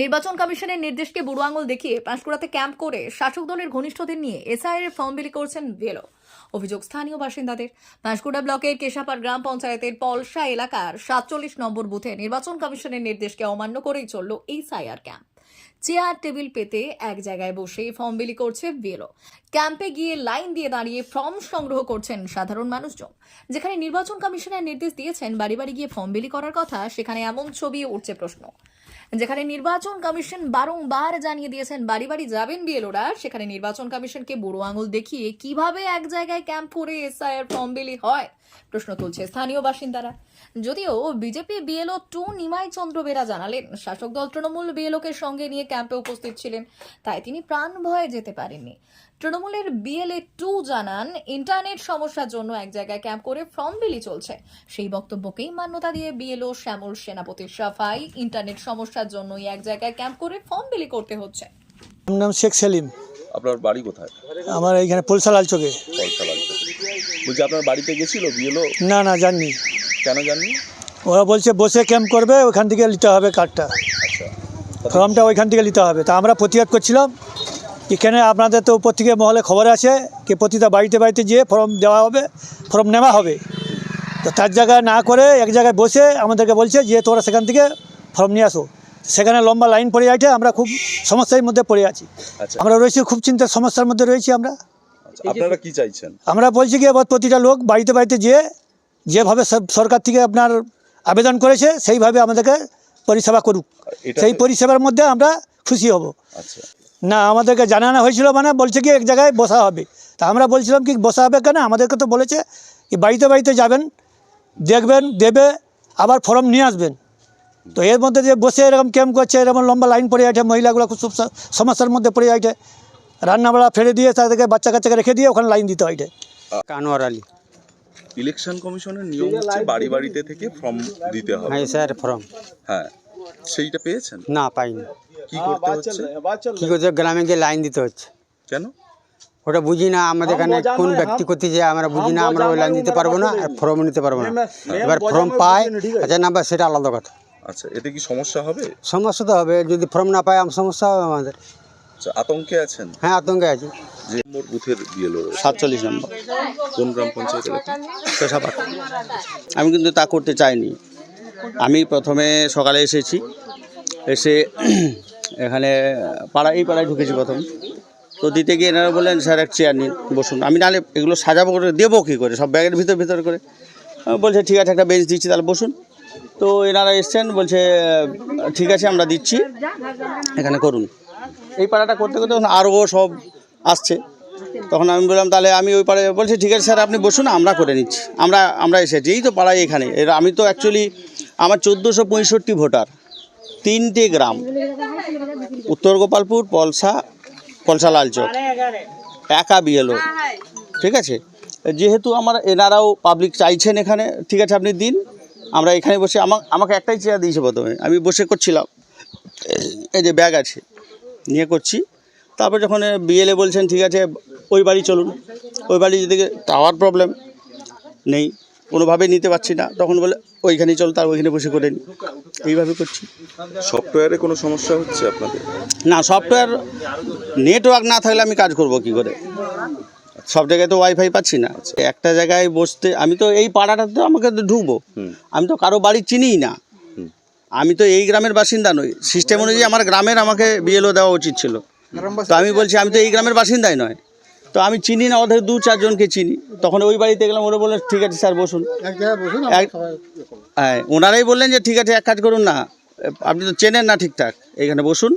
নির্বাচন কমিশনের নির্দেশকে বুড়ো আঙুল দেখিয়ে পাঁশকুড়াতে ক্যাম্প করে শাসক দলের ঘনিষ্ঠদের নিয়ে এসআইয়ের ফর্ম বিলি করছেন বিএলও অভিযোগ, স্থানীয় বাসিন্দাদের। পাঁশকুড়া ব্লকের কেশাপাড় গ্রাম পঞ্চায়েতের পলসা এলাকার সাতচল্লিশ নম্বর বুথে নির্বাচন কমিশনের নির্দেশকে অমান্য করেই চলল এই সাইয়ার ক্যাম্প। চেয়ার টেবিল পেতে এক জায়গায় বসে ফর্ম বিলি করছে বিএলও ক্যাম্পে গিয়ে লাইন দিয়ে দাঁড়িয়ে ফর্ম সংগ্রহ করছেন সাধারণ মানুষজন। যেখানে নির্বাচন কমিশনের নির্দেশ দিয়েছেন, বাড়ি বাড়ি গিয়ে ফর্ম বিলি করার কথা, সেখানে এমন ছবি উঠছে প্রশ্ন। যেখানে নির্বাচন কমিশন বারংবার জানিয়ে দিয়েছেন, বাড়ি বাড়ি যাবেন বিএলওরা, সেখানে নির্বাচন কমিশনকে বুড়ো আঙুল দেখিয়ে কীভাবে এক জায়গায় ক্যাম্প করে এসআইআর ফর্ম বিলি হয়? প্রশ্ন তুলছে স্থানীয় বাসিন্দারা। যদিও BJP BLO two Nimai Chandra Bera জানালেন শাসক দল তৃণমূল বিএলওকে সঙ্গে নিয়ে ক্যাম্পে উপস্থিত ছিলেন তাই তিনি প্রাণ ভয়ে যেতে পারেননি। তৃণমূলের বিএলএ টু জানান ইন্টারনেট সমস্যার জন্য এক জায়গায় ক্যাম্প করে ফর্ম বিলি চলছে। সেই বক্তব্যকেই মান্যতা দিয়ে বিএলও শ্যামল সেনাপতির সাফাই ইন্টারনেট সমস্যার জন্যই এক জায়গায় ক্যাম্প করে ফর্ম বিলি করতে হচ্ছে। আমার নাম শেখ সেলিম। আপনার বাড়ি কোথায়? আমার এইখানে পলসালাল কলকাতা বলছি আপনার বাড়িতে গেছিল বিয়েলো না না জাননি। কেন জাননি? ওরা বলছে বসে ক্যাম্প করবে ওইখান থেকে নিতে হবে কার্ডটা আচ্ছা। ফর্মটা ওইখান থেকে নিতে হবে। তা আমরা প্রতিবাদ করছিলাম। এখানে আপনাদের তো উপর থেকে মহলে খবর আছে কি প্রতিটা বাড়িতে বাড়িতে যেয়ে ফর্ম দেওয়া হবে ফর্ম নেওয়া হবে। তো তার জায়গায় না করে এক জায়গায় বসে আমাদেরকে বলছে যে তোরা সেখান থেকে ফর্ম নিয়ে আসো। সেখানে লম্বা লাইন পড়ে আছে আমরা খুব সমস্যার মধ্যে পড়ে আছি। আচ্ছা। আমরা রয়েছি খুব চিন্তার সমস্যার মধ্যে রয়েছি আমরা। আচ্ছা আপনারা কি চাইছেন? আমরা বলছি কি এবার প্রতিটা লোক বাড়িতে বাড়িতে যেয়ে যেভাবে সরকার থেকে আপনার আবেদন করেছে সেইভাবে আমাদেরকে পরিষেবা করুক। সেই পরিষেবার মধ্যে আমরা খুশি হব। আচ্ছা। না আমাদেরকে জানানো হয়েছিল মানে বলছে কি এক জায়গায় বসা হবে। তা আমরা বলছিলাম কি বসা হবে কেন? আমাদেরকে তো বলেছে কি বাড়িতে বাড়িতে যাবেন দেখবেন দেবে আবার ফর্ম নিয়ে আসবেন। তো এর মধ্যে যে বসে এরকম ক্যাম্প করছে এরকম লম্বা লাইন পড়ে আছে মহিলাগুলো খুব সমস্যার মধ্যে পড়ে আছে রান্নাবাড়া ফেলে দিয়ে তাদেরকে বাচ্চা কাচ্চাকে রেখে দিয়ে ওখানে লাইন দিতে হয় কানোয়ার আলী। ইলেকশন কমিশনের নিয়ম হচ্ছে বাড়ি বাড়িতে থেকে ফর্ম দিতে হবে। হ্যাঁ স্যার ফর্ম। হ্যাঁ সেইটা পেয়েছেন? না পাইনি। কি করতে হচ্ছে? কী করছে গ্রামে গিয়ে লাইন দিতে হচ্ছে। কেন? ওটা বুঝি না আমাদের এখানে কোন ব্যক্তি করতে যে আমরা বুঝি না আমরা ওই লাইন দিতে পারব না আর ফর্ম নিতে পারব না। এবার ফর্ম পায় আচ্ছা না পায় সেটা আলাদা কথা। আচ্ছা এতে কি সমস্যা হবে? সমস্যা তো হবে যদি ফর্ম না পাই আমার সমস্যা হবে আমাদের। আচ্ছা আতঙ্কে আছেন? হ্যাঁ আতঙ্কে আছি। যে মোর বুথের সাতচল্লিশ নম্বর। কোন গ্রাম পঞ্চায়েত পেশাপাট আমি কিন্তু তা করতে চাইনি। আমি প্রথমে সকালে এসেছি। এসে এখানে পাড়া এই পাড়ায় ঢুকেছি প্রথম। তো দিতে গিয়ে এনারা বললেন স্যার এক চেয়ার নিন বসুন। আমি নাহলে এগুলো সাজাবো করে দেবো কী করে? সব ব্যাগের ভিতর ভিতর করে। বলছে ঠিক আছে একটা বেঞ্চ দিচ্ছি তাহলে বসুন। তো এনারা এসছেন বলছে ঠিক আছে আমরা দিচ্ছি। এখানে করুন। এই পাড়াটা করতে করতে আরও সব আসছে। তখন আমি বললাম, তাহলে আমি ওই পাড়ায়, বলছি, ঠিক আছে স্যার, আপনি বসুন, আমরা করে নিচ্ছি। আমরা আমরা এসেছি। এই তো পাড়ায় এখানে। আমি তো অ্যাকচুয়ালি আমার চোদ্দোশো পঁয়ষট্টি ভোটার। তিনটে গ্রাম। উত্তর গোপালপুর, পলসা পলসা লালচক একা বিএলও ঠিক আছে? যেহেতু আমার এনারাও পাবলিক চাইছেন এখানে, ঠিক আছে, আপনি দিন। আমরা এখানে বসে আমা আমাকে একটাই চেয়ার দিয়েছে প্রথমে। আমি বসে করছিলাম। এই যে ব্যাগ আছে। নিয়ে করছি। তারপর যখন বিএলএ বলছেন ঠিক আছে ওই বাড়ি চলুন। ওই বাড়ি যেদিকে টাওয়ার প্রবলেম নেই কোনোভাবেই নিতে পারছি না তখন বলে ওইখানেই চল তার ওইখানে বসে করে নিই এইভাবে করছি। সফটওয়্যারে কোনো সমস্যা হচ্ছে আপনাদের? না সফটওয়্যার নেটওয়ার্ক না থাকলে আমি কাজ করব কি করে? সব জায়গায় তো ওয়াইফাই পাচ্ছি না। একটা জায়গায় বসতে আমি তো এই পাড়াটাতে আমাকে তো ঢুকবো। আমি তো কারও বাড়ি চিনিই না। আমি তো এই গ্রামের বাসিন্দা নই। সিস্টেম অনুযায়ী আমার গ্রামের আমাকে বিএলও দেওয়া উচিত ছিল। তো আমি বলছি আমি তো এই গ্রামের বাসিন্দাই নয়। তো আমি চিনি না ওদের দু চারজনকে চিনি। তখন ওই বাড়িতে গেলাম ওরা বললেন ঠিক আছে স্যার বসুন। এক- হ্যাঁ ওনারাই বললেন যে ঠিক আছে এক কাজ করুন না। আপনি তো চেনেন না ঠিকঠাক। এখানে বসুন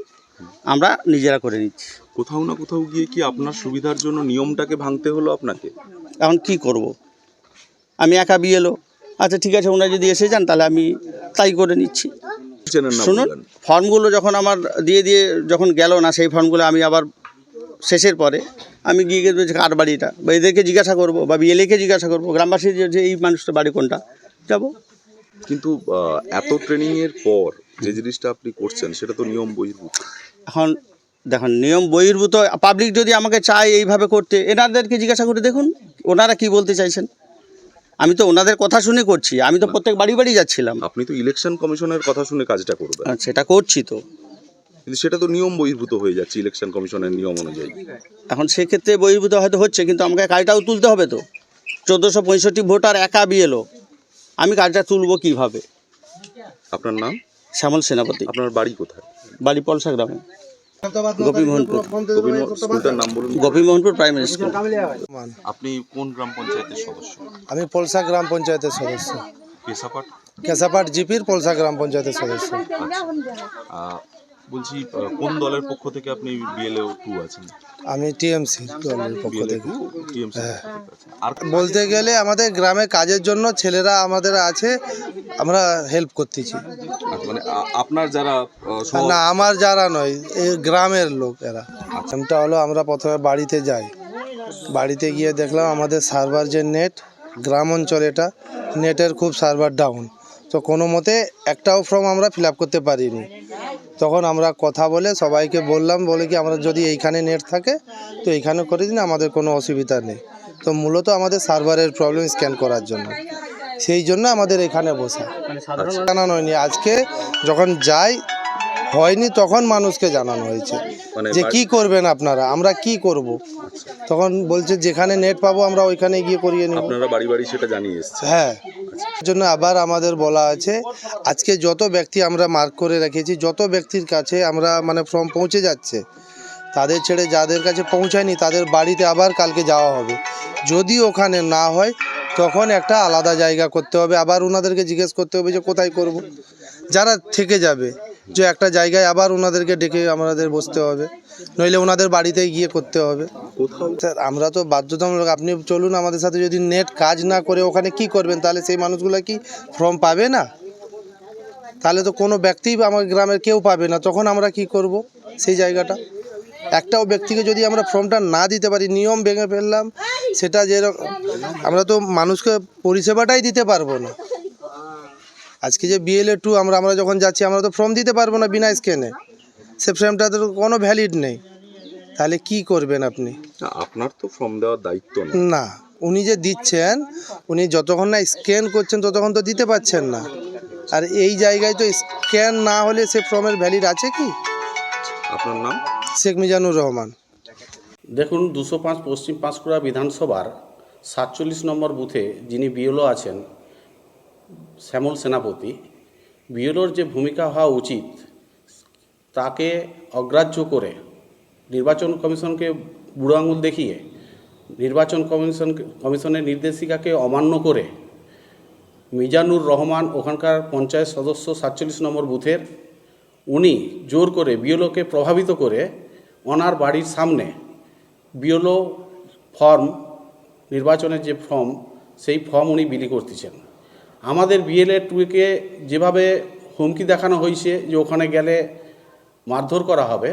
আমরা নিজেরা করে নিচ্ছি। কোথাও না কোথাও গিয়ে কি আপনার সুবিধার জন্য নিয়মটাকে ভাঙতে হলো আপনাকে? এখন কি করব? আমি একা বিয়েলো আচ্ছা ঠিক আছে ওনারা যদি এসে যান তাহলে আমি তাই করে নিচ্ছি। শুনুন ফর্মগুলো যখন আমার দিয়ে দিয়ে যখন গেল না সেই ফর্মগুলো আমি আবার শেষের পরে আমি গিয়ে কার বাড়িটা? বা এদেরকে জিজ্ঞাসা করব বা বিএলএকে জিজ্ঞাসা করব গ্রামবাসী যে এই মানুষটা বাড়ি কোনটা? যাব। কিন্তু এত ট্রেনিং এর পর যে জিনিসটা আপনি করছেন সেটা তো নিয়ম বহির্ভূত। এখন দেখুন নিয়ম বহির্ভূত পাবলিক যদি আমাকে চায় এইভাবে করতে এনাদেরকে জিজ্ঞাসা করে দেখুন ওনারা কি বলতে চাইছেন? আমি তো ওনাদের কথা শুনে করছি। আমি তো প্রত্যেক বাড়ি বাড়ি যাচ্ছিলাম। আপনি তো ইলেকশন কমিশনের কথা শুনে কাজটা করবেন। আর সেটা করছি তো। কিন্তু সেটা তো নিয়ম বহির্ভূত হয়ে যাচ্ছে ইলেকশন কমিশনের নিয়ম অনুযায়ী। এখন সেক্ষেত্রে বহির্ভূত হয়তো হচ্ছে কিন্তু আমাকে কাজটাও তুলতে হবে তো। চোদ্দোশো পঁয়ষট্টি ভোটার একা বিএলও। আমি কাজটা তুলবো কীভাবে? আপনার নাম? শ্যামল সেনাপতি। আপনার বাড়ি কোথায়? বাড়ি পলসা গ্রামে। গোপীমোহনপুর। গোবিন্দ নাম বলুন। Gopimohanpur primary school. আপনি কোন গ্রাম পঞ্চায়েতের সদস্য? আমি পলসা গ্রাম পঞ্চায়েতের সদস্য। কেশাপাট? জিপির পলসা গ্রাম পঞ্চায়েতের সদস্য। বলছি কোন দলের পক্ষ থেকে আপনি টু আছেন? আমি টিএমসি দলের পক্ষ বিএলও থেকে। আর বলতে গেলে আমাদের গ্রামে কাজের জন্য ছেলেরা আমাদের আছে আমরা হেল্প করতেছি। আচ্ছা, মানে আপনার যারা না, আমার যারা নয়, এই গ্রামের লোক এরা। আমটা হলো, আমরা প্রথমে বাড়িতে যাই। বাড়িতে গিয়ে দেখলাম আমাদের সার্ভার যে নেট গ্রাম অঞ্চল এটা নেটের খুব সার্ভার ডাউন তো কোনো মতে একটাও ফর্ম আমরা ফিল করতে পারিনি। তখন আমরা কথা বলে সবাইকে বললাম, বলে কি আমরা যদি এইখানে নেট থাকে, তো এইখানে করে দিন, আমাদের কোনো অসুবিধা নেই। তো মূলত আমাদের সার্ভারের প্রবলেম স্ক্যান করার জন্য। সেই জন্য আমাদের এখানে বসা। জানানো হয়নি। আজকে যখন যাই হয়নি তখন মানুষকে জানানো হয়েছে। মানে যে কি করবেন আপনারা? আমরা কি করব? তখন বলছে যেখানে নেট পাবো আমরা ওইখানে গিয়ে করিয়ে নিব। আপনারা বাড়ি বাড়ি সেটা জানিয়ে হ্যাঁ। এর জন্য আবার আমাদের বলা আছে আজকে যত ব্যক্তি আমরা মার্ক করে রেখেছি যত ব্যক্তির কাছে আমরা মানে ফর্ম পৌঁছে যাচ্ছে তাদের ছেড়ে যাদের কাছে পৌঁছায়নি তাদের বাড়িতে আবার কালকে যাওয়া হবে। যদি ওখানে না হয় তখন একটা আলাদা জায়গা করতে হবে। আবার ওনাদেরকে জিজ্ঞেস করতে হবে যে কোথায় করব। যারা থেকে যাবে যে একটা জায়গায় আবার ওনাদেরকে ডেকে আমাদের বসতে হবে। নইলে ওনাদের বাড়িতে গিয়ে করতে হবে। স্যার আমরা তো বাধ্যতামূলক আপনি চলুন আমাদের সাথে যদি নেট কাজ না করে ওখানে কি করবেন? তাহলে সেই মানুষগুলো কি ফর্ম পাবে না? তাহলে তো কোনো ব্যক্তিই আমার গ্রামের কেউ পাবে না। তখন আমরা কি করব সেই জায়গাটা? একটাও ব্যক্তিকে যদি আমরা ফর্মটা না দিতে পারি নিয়ম ভেঙে ফেললাম সেটা যেরকম আমরা তো মানুষকে পরিষেবাটাই দিতে পারব না। আজকে যে বিএলএ টু আমরা আমরা যখন যাচ্ছি আমরা তো ফর্ম দিতে পারব না বিনা স্ক্যানে সে ফর্মটা তো কোনো ভ্যালিড নেই। তাহলে কি করবেন আপনি? আপনার তো ফর্ম দেওয়ার দায়িত্ব না। না উনি যে দিচ্ছেন উনি যতক্ষণ না স্ক্যান করছেন ততক্ষণ তো দিতে পারছেন না। আর এই জায়গায় তো স্ক্যান না হলে সে ফর্মের ভ্যালিড আছে কি? আপনার নাম? শেখ মিজানুর রহমান। দেখুন, দুশো পাঁচ পশ্চিম পাঁশকুড়া বিধানসভার সাতচল্লিশ নম্বর বুথে যিনি বিএলও আছেন, শ্যামল সেনাপতি, বিএলওর যে ভূমিকা হওয়া উচিত, তাকে অগ্রাহ্য করে নির্বাচন কমিশনকে বুড়ো আঙুল দেখিয়ে নির্বাচন কমিশন, কমিশনের নির্দেশিকাকে অমান্য করে মিজানুর রহমান ওখানকার পঞ্চায়েত সদস্য সাতচল্লিশ নম্বর বুথের উনি জোর করে বিএলওকে প্রভাবিত করে ওনার বাড়ির সামনে বিএলও ফর্ম, নির্বাচনের যে ফর্ম, সেই ফর্ম উনি বিলি করতেছেন। আমাদের বিএলএ টুকে যেভাবে হুমকি দেখানো হয়েছে যে ওখানে গেলে মারধর করা হবে,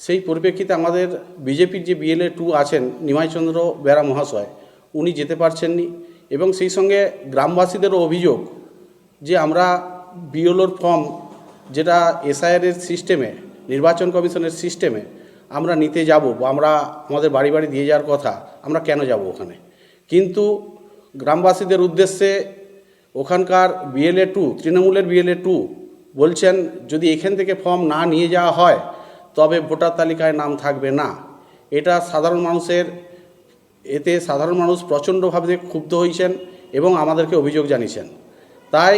সেই পরিপ্রেক্ষিতে আমাদের বিজেপির যে বিএলএ টু আছেন, নিমাইচন্দ্র বেরা মহাশয়, উনি যেতে পারছেননি এবং সেই সঙ্গে গ্রামবাসীদেরও অভিযোগ যে আমরা বিএলওর ফর্ম যেটা এসআইআরের সিস্টেমে নির্বাচন কমিশনের সিস্টেমে আমরা নিতে যাব, বা আমরা আমাদের বাড়ি বাড়ি দিয়ে যাওয়ার কথা, আমরা কেন যাব ওখানে? কিন্তু গ্রামবাসীদের উদ্দেশ্যে ওখানকার বিএলএ টু তৃণমূলের বিএলএ টু বলছেন, যদি এখান থেকে ফর্ম না নিয়ে যাওয়া হয়, তবে ভোটার তালিকায় নাম থাকবে না। এটা সাধারণ মানুষের, এতে সাধারণ মানুষ প্রচণ্ডভাবে ক্ষুব্ধ হয়েছেন এবং আমাদেরকে অভিযোগ জানিয়েছেন। তাই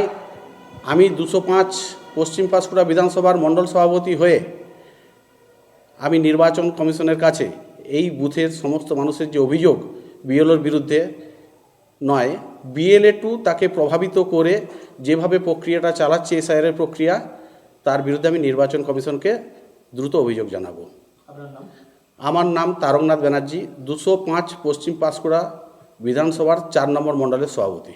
আমি দুশো পাঁচ পশ্চিম পাঁশকুড়া বিধানসভার মণ্ডল সভাপতি হয়ে আমি নির্বাচন কমিশনের কাছে এই বুথের সমস্ত মানুষের যে অভিযোগ বিএলওর বিরুদ্ধে নয় বিএলএ টু তাকে প্রভাবিত করে যেভাবে প্রক্রিয়াটা চালাচ্ছে এসআইআরের প্রক্রিয়া তার বিরুদ্ধে আমি নির্বাচন কমিশনকে দ্রুত অভিযোগ জানাব। আমার নাম তারকনাথ ব্যানার্জি দুশো পাঁচ পশ্চিম পাঁশকুড়া বিধানসভার চার নম্বর মণ্ডলের সভাপতি।